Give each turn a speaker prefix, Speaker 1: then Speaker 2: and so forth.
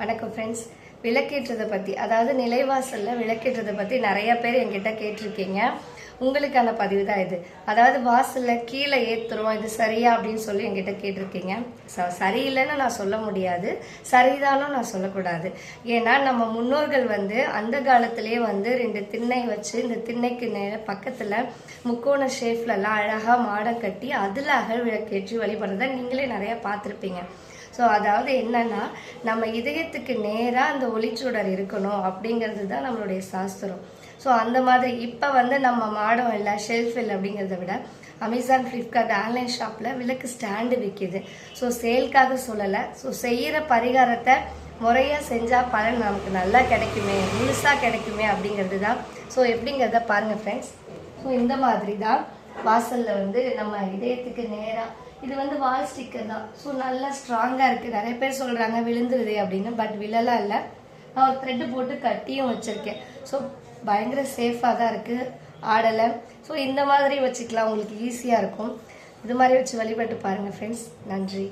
Speaker 1: வணக்கம் ஃப்ரெண்ட்ஸ் விளக்கேற்றதை பற்றி அதாவது நிலைவாசலில் விளக்கேற்றதை பற்றி நிறைய பேர் என்கிட்ட கேட்டிருக்கீங்க. உங்களுக்கான பதிவு தான் இது. அதாவது வாசலில் கீழே ஏற்றுறோம் இது சரியா அப்படின்னு சொல்லி என்கிட்ட கேட்டிருக்கீங்க. ச- சரியில்லைன்னு நான் சொல்ல முடியாது. சரிதானும் நான் சொல்லக்கூடாது. ஏன்னா நம்ம முன்னோர்கள் வந்து அந்த காலத்திலேயே வந்து ரெண்டு திண்ணை வச்சு இந்த திண்ணைக்கு நேர பக்கத்தில் முக்கோண ஷேஃப்லலாம் அழகாக மாடம் கட்டி அதில் அகல் விளக்கேற்றி வழிபடுறதை நீங்களே நிறையா பார்த்துருப்பீங்க. ஸோ அதாவது என்னன்னா நம்ம இதயத்துக்கு நேராக அந்த ஒளிச்சுடர் இருக்கணும் அப்படிங்கிறது தான் நம்மளுடைய சாஸ்திரம். ஸோ அந்த மாதிரி இப்போ வந்து நம்ம மாடம் இல்லை ஷெல்ஃப் இல்லை அப்படிங்கிறத விட அமேசான் ஃப்ளிப்கார்ட் ஆன்லைன் ஷாப்பில் விளக்கு ஸ்டாண்டு விற்கிது ஸோ சேல்க்காக சொல்லலை. ஸோ செய்கிற பரிகாரத்தை முறையாக செஞ்சால் பலன் நமக்கு நல்லா கிடைக்குமே முழுசாக கிடைக்குமே அப்படிங்கிறது தான். ஸோ எப்படிங்கிறத பாருங்கள் ஃப்ரெண்ட்ஸ் ஸோ இந்த மாதிரி தான் வாசலில் வந்து நம்ம இதயத்துக்கு நேராக இது வந்து வால் ஸ்டிக்கர் தான். ஸோ நல்லா ஸ்ட்ராங்காக இருக்குது நிறைய பேர் சொல்கிறாங்க விழுந்துருது அப்படின்னு பட் விழலாம் இல்லை நான் ஒரு த்ரெட்டு போட்டு கட்டியும் வச்சுருக்கேன். ஸோ பயங்கர சேஃபாக தான் இருக்குது ஆடலை. ஸோ இந்த மாதிரி வச்சுக்கலாம். உங்களுக்கு ஈஸியாக இருக்கும். இது மாதிரி வச்சு வழிபட்டு பாருங்கள் ஃப்ரெண்ட்ஸ் நன்றி.